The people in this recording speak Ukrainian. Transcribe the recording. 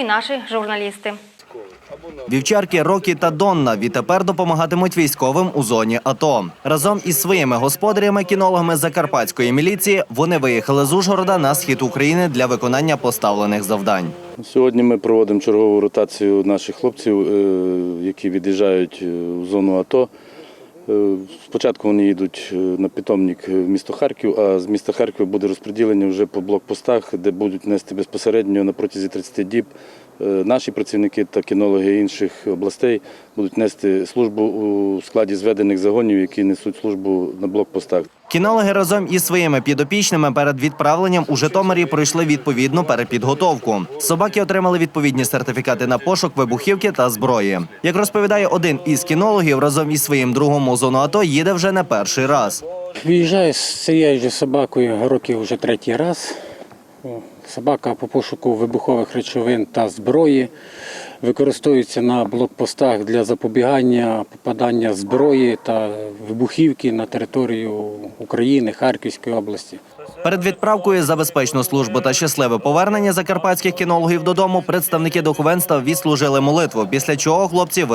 і наші журналісти. Вівчарки Рокі та Донна відтепер допомагатимуть військовим у зоні АТО. Разом із своїми господарями, кінологами закарпатської міліції, вони виїхали з Ужгорода на схід України для виконання поставлених завдань. Сьогодні ми проводимо чергову ротацію наших хлопців, е, які від'їжджають е, в зону АТО. Е, Спочатку вони їдуть е, на питомник в місто Харків, а з міста Харків буде розподілення вже по блокпостах, де будуть нести безпосередньо на протязі 30 діб. Е, Наші працівники та кінологи інших областей будуть нести службу у складі зведених загонів, які несуть службу на блокпостах. Кінологи разом із своїми підопічними перед відправленням у Житомирі пройшли відповідну перепідготовку. Собаки отримали відповідні сертифікати на пошук вибухівки та зброї. Як розповідає один із кінологів, разом із своїм другом у зону АТО їде вже не перший раз. Виїжджаю з цією ж собакою років вже третій раз. Собака по пошуку вибухових речовин та зброї використовується на блокпостах для запобігання попадання зброї та вибухівки на територію України, Харківської області. Перед відправкою за безпечну службу та щасливе повернення закарпатських кінологів додому представники духовенства відслужили молитву, після чого хлопці вирушили